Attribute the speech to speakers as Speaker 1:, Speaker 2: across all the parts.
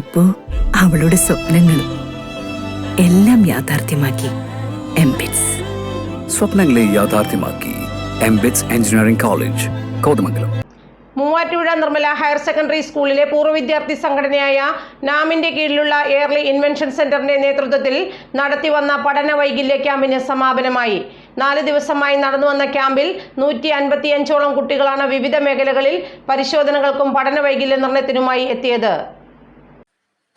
Speaker 1: ഇപ്പോ അവളുടെ സ്വപ്നങ്ങളും എല്ലാം യാഥാർത്ഥ്യമാക്കി എംബിറ്റ്സ്
Speaker 2: സ്വപ്നങ്ങളെ യാഥാർത്ഥ്യമാക്കി MBITS engineering college Kothamangalam.
Speaker 3: Muvattupuzha Nirmala higher secondary സ്കൂളിലെ പൂർവ വിദ്യാർത്ഥി സംഘടനയായ നാമിന്റെ കീഴിലുള്ള എയർലി ഇൻവെൻഷൻ സെന്ററിന്റെ നേതൃത്വത്തിൽ നടത്തിവന്ന പഠന വൈകല്യ ക്യാമ്പിന് സമാപനമായി. നാല് ദിവസമായി നടന്നു വന്ന ക്യാമ്പിൽ നൂറ്റി അൻപത്തിയഞ്ചോളം കുട്ടികളാണ് വിവിധ മേഖലകളിൽ പരിശോധനകൾക്കും പഠന വൈകല്യ നിർണയത്തിനുമായി എത്തിയത്.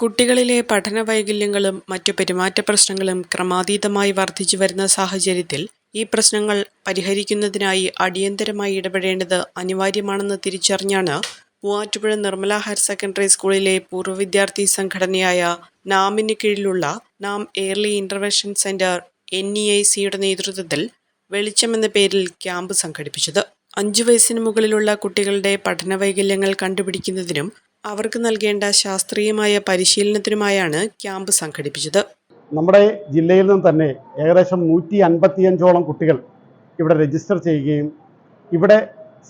Speaker 4: കുട്ടികളിലെ പഠന വൈകല്യങ്ങളും മറ്റു പെരുമാറ്റ പ്രശ്നങ്ങളും ക്രമാതീതമായി വർദ്ധിച്ചു വരുന്ന സാഹചര്യത്തിൽ ഈ പ്രശ്നങ്ങൾ പരിഹരിക്കുന്നതിനായി അടിയന്തരമായി ഇടപെടേണ്ടത് അനിവാര്യമാണെന്ന് തിരിച്ചറിഞ്ഞാണ് മൂവാറ്റുപുഴ നിർമ്മല ഹയർ സെക്കൻഡറി സ്കൂളിലെ പൂർവ വിദ്യാർത്ഥി സംഘടനയായ നാമിന് കീഴിലുള്ള Naam early intervention centre N E I സിയുടെ നേതൃത്വത്തിൽ വെളിച്ചം എന്ന പേരിൽ ക്യാമ്പ് സംഘടിപ്പിച്ചത്. അഞ്ചു വയസ്സിന് മുകളിലുള്ള കുട്ടികളുടെ പഠന വൈകല്യങ്ങൾ കണ്ടുപിടിക്കുന്നതിനും അവർക്ക് നൽകേണ്ട ശാസ്ത്രീയമായ പരിശീലനത്തിനുമായാണ് ക്യാമ്പ് സംഘടിപ്പിച്ചത്.
Speaker 5: നമ്മുടെ ജില്ലയിൽ നിന്ന് തന്നെ ഏകദേശം നൂറ്റി അൻപത്തിയഞ്ചോളം കുട്ടികൾ ഇവിടെ രജിസ്റ്റർ ചെയ്യുകയും ഇവിടെ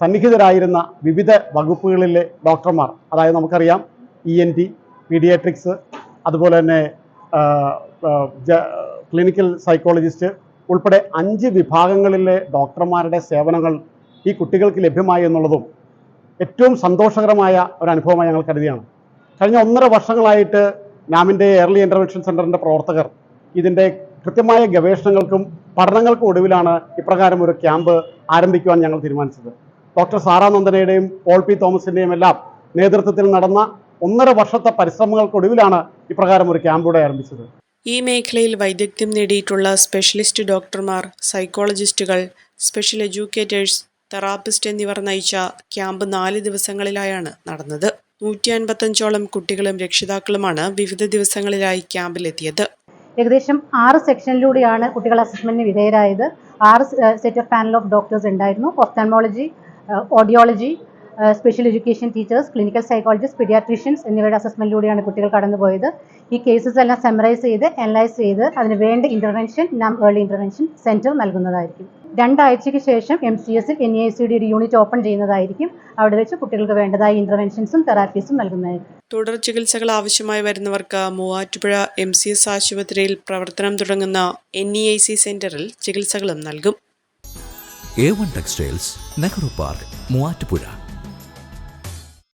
Speaker 5: സന്നിഹിതരായിരുന്ന വിവിധ വകുപ്പുകളിലെ ഡോക്ടർമാർ അതായത് നമുക്കറിയാം ഇ എൻ ടി പീഡിയാട്രിക്സ് അതുപോലെ തന്നെ ക്ലിനിക്കൽ സൈക്കോളജിസ്റ്റ് ഉൾപ്പെടെ അഞ്ച് വിഭാഗങ്ങളിലെ ഡോക്ടർമാരുടെ സേവനങ്ങൾ ഈ കുട്ടികൾക്ക് ലഭ്യമായി എന്നുള്ളതും ഏറ്റവും സന്തോഷകരമായ ഒരു അനുഭവമായി ഞങ്ങൾ കരുതിയാണ്. കഴിഞ്ഞ ഒന്നര വർഷങ്ങളായിട്ട് നാമിന്റെ എയർലി ഇന്റർവെൻഷൻ സെന്ററിന്റെ പ്രവർത്തകർ ഇതിന്റെ കൃത്യമായ ഗവേഷണങ്ങൾക്കും പഠനങ്ങൾക്കും ഒടുവിലാണ് ഇപ്രകാരം ഒരു ക്യാമ്പ് ആരംഭിക്കുവാൻ ഞങ്ങൾ തീരുമാനിച്ചത്. ഡോക്ടർ സാറാനന്ദനയുടെയും പോൾ പി തോമസിന്റെയും എല്ലാം നേതൃത്വത്തിൽ നടന്ന ഒന്നര വർഷത്തെ പരിശ്രമങ്ങൾക്കൊടുവിലാണ് ഇപ്രകാരം ഒരു ക്യാമ്പ് ഇവിടെ ആരംഭിച്ചത്.
Speaker 4: ഈ മേഖലയിൽ വൈദഗ്ധ്യം നേടിയിട്ടുള്ള സ്പെഷ്യലിസ്റ്റ് ഡോക്ടർമാർ സൈക്കോളജിസ്റ്റുകൾ സ്പെഷ്യൽ എഡ്യൂക്കേറ്റേഴ്സ് തെറാപ്പിസ്റ്റ് എന്നിവർ നയിച്ച ക്യാമ്പ് നാല് ദിവസങ്ങളിലായാണ് നടന്നത്. നൂറ്റി അൻപത്തഞ്ചോളം കുട്ടികളും രക്ഷിതാക്കളുമാണ് വിവിധ ദിവസങ്ങളിലായി ക്യാമ്പിലെത്തിയത്.
Speaker 6: ഏകദേശം ആറ് സെക്ഷനിലൂടെയാണ് കുട്ടികൾ അസസ്മെന്റിന് വിധേയരായത്. ആറ് set of panel of doctors ഉണ്ടായിരുന്നു. Ophthalmology audiology special education teachers clinical psychologist paediatricians എന്നിവരുടെ അസസ്മെന്റിലൂടെയാണ് കുട്ടികൾ കടന്നുപോയത്. ഈ കേസസ് എല്ലാം സെമറൈസ് ചെയ്ത് അനലൈസ് ചെയ്ത് അതിന് വേണ്ട ഇന്റർവെൻഷൻ നാം ഏർലി ഇന്റർവെൻഷൻ സെന്റർ നൽകുന്നതായിരിക്കും. രണ്ടാഴ്ചയ്ക്ക് ശേഷം എം സി എസിൽ എൻ ഐ സിയുടെ ഒരു യൂണിറ്റ് ഓപ്പൺ ചെയ്യുന്നതായിരിക്കും. അവിടെ വെച്ച് കുട്ടികൾക്ക് വേണ്ടതായ ഇന്റർവെൻഷൻസും തെറാപ്പീസും നൽകുന്നതായിരിക്കും.
Speaker 4: തുടർ ചികിത്സകൾ ആവശ്യമായി വരുന്നവർക്ക് മൂവാറ്റുപുഴ എം സി എസ് ആശുപത്രിയിൽ പ്രവർത്തനം തുടങ്ങുന്ന എൻ ഇ ഐ സി സെന്ററിൽ ചികിത്സകളും നൽകും.
Speaker 7: A one textiles Nehru park Muvattupuzha